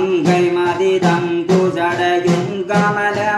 गैमािं गम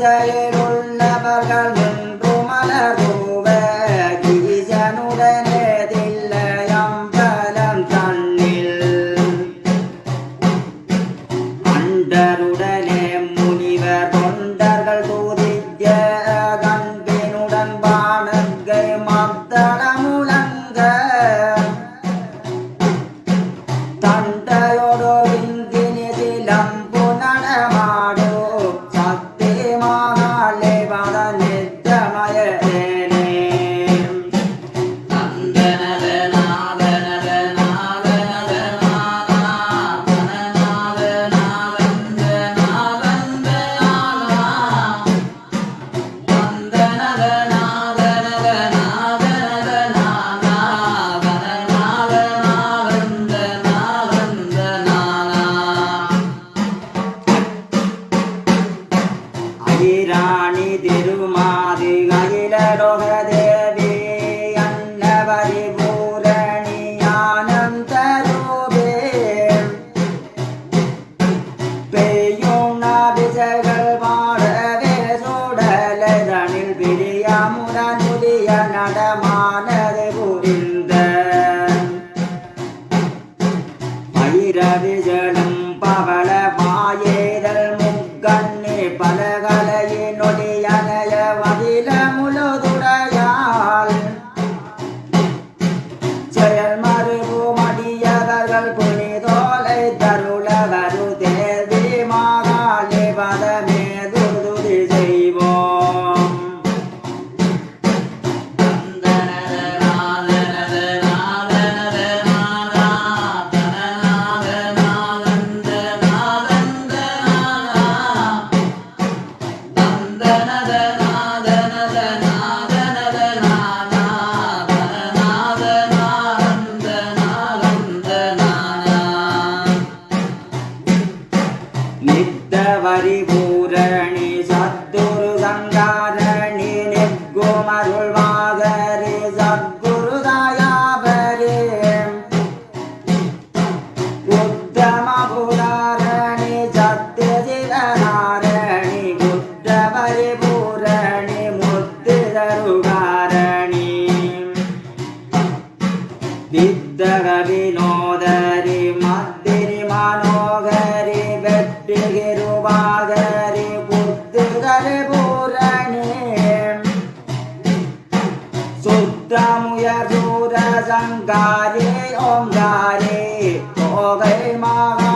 desayuno una vaca वीरविजडं पवन Hari Bol. मुयाङ्गारे ओङ्गारे ओगे मा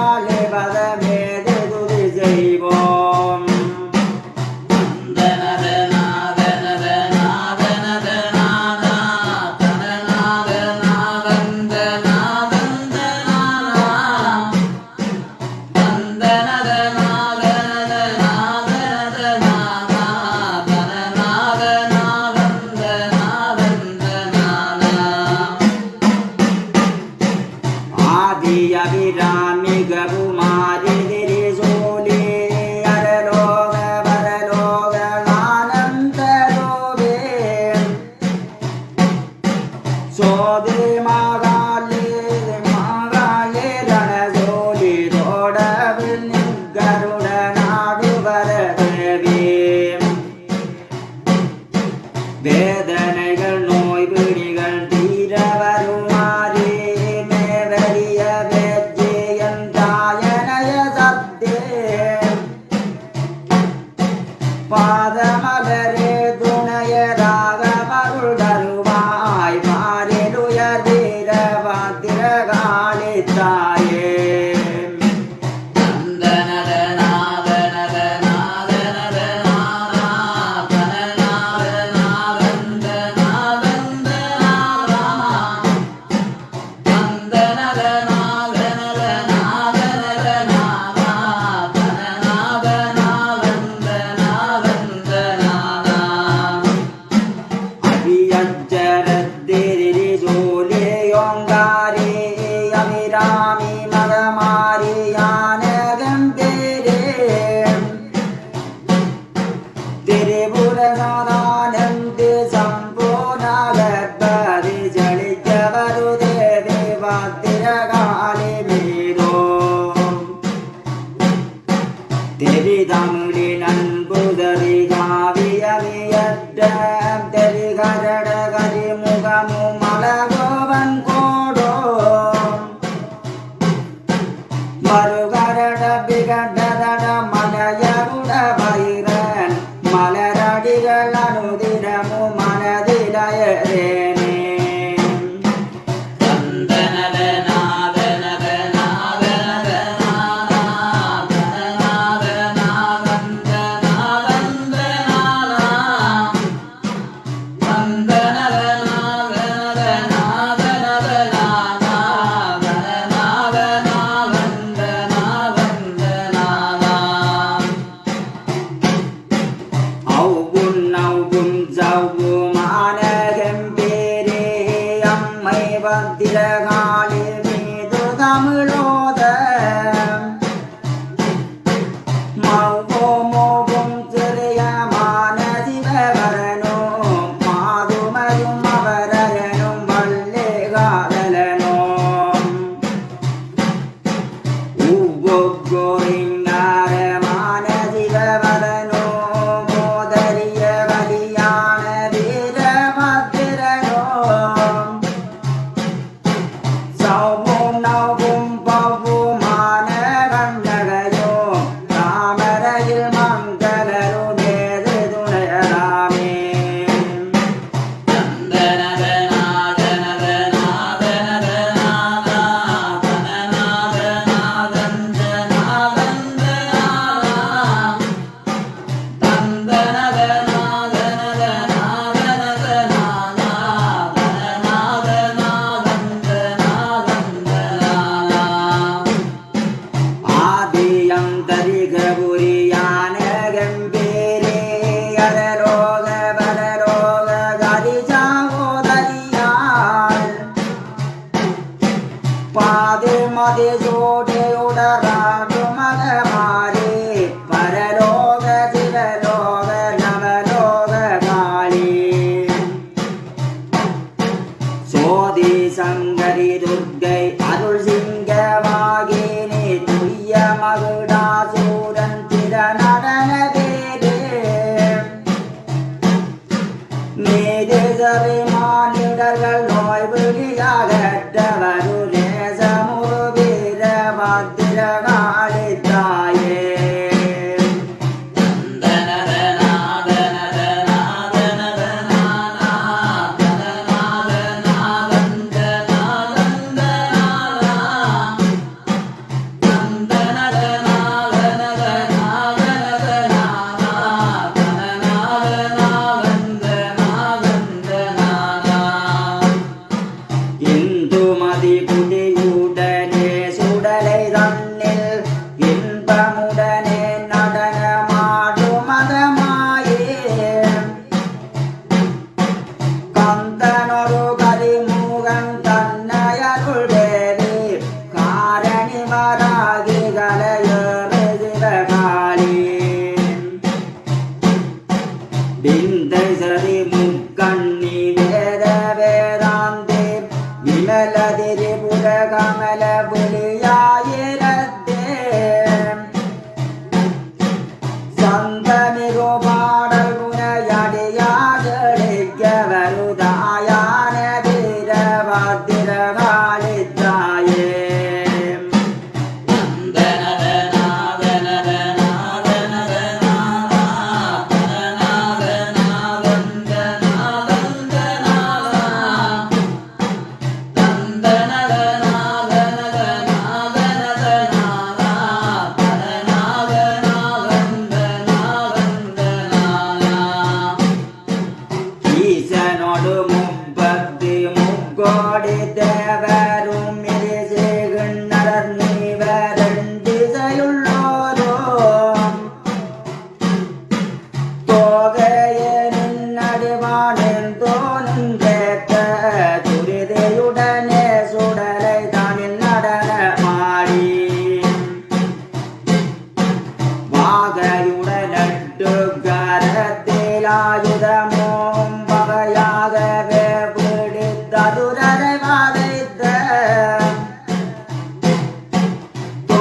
Damu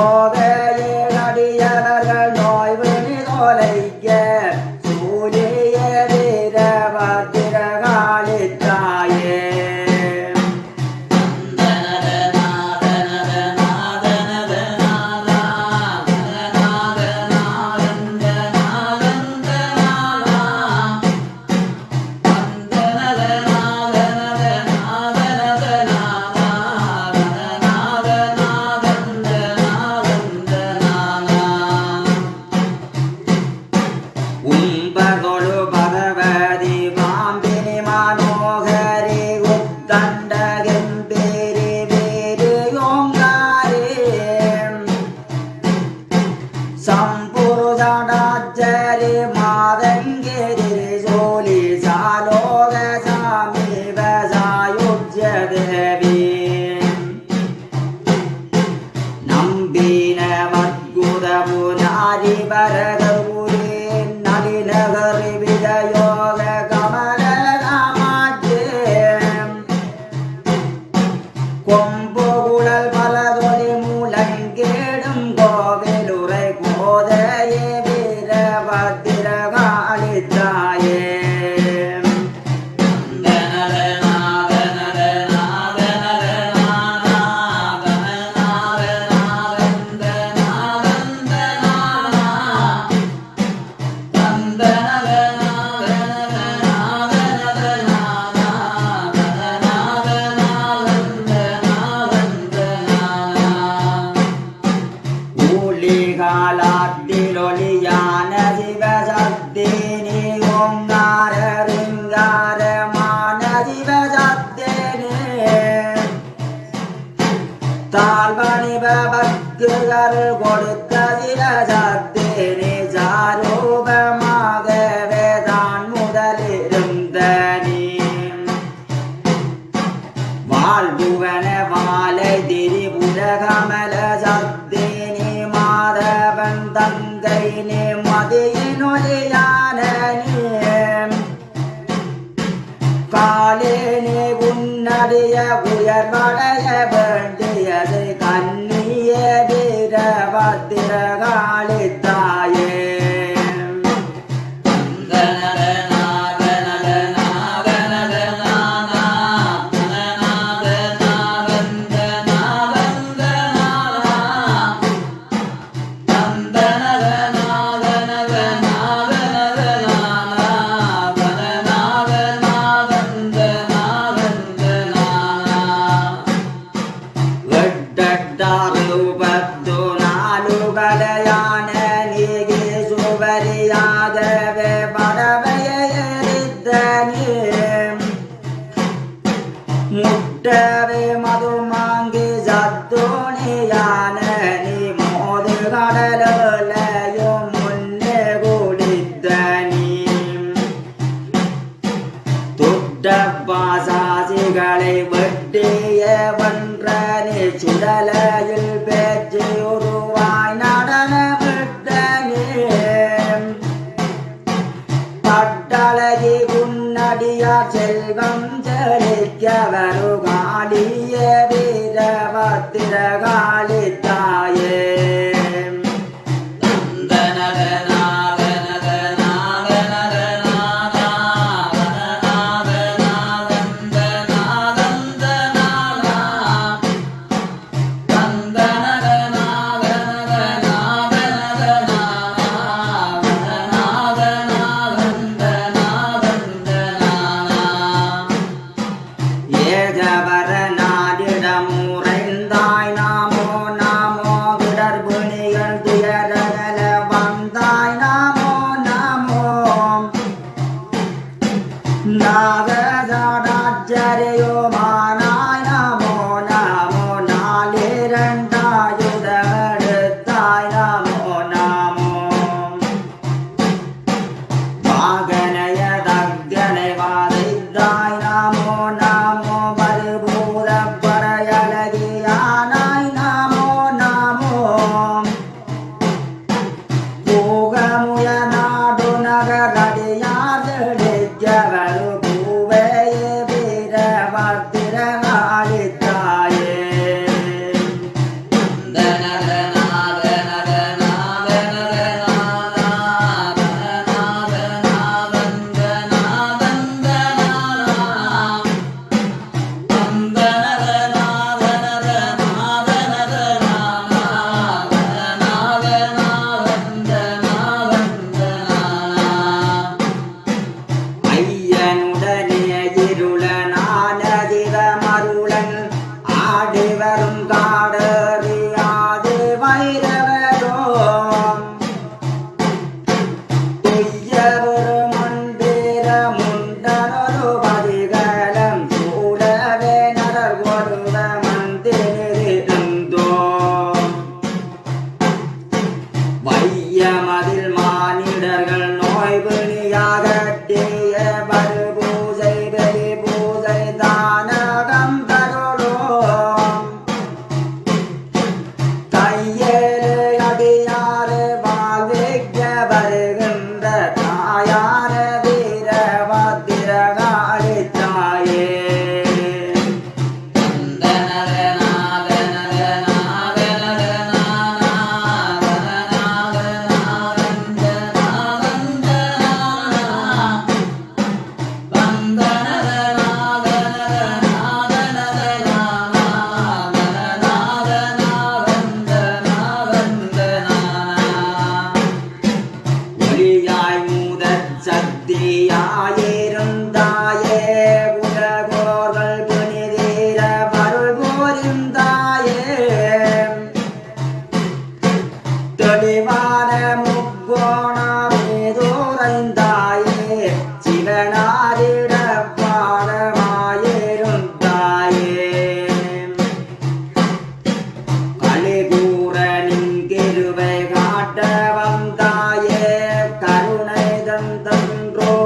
all day. முருகனே வாழ்வுவன வாழை திரிபுர கமல சத்தேனே மாதவன் தங்கை நே மதியினொலியானே காலேனே உன்னடைய உயர்வடைய Ananda. tan rojo.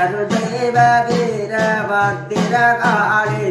भैरव देव वीर भक्तिर काली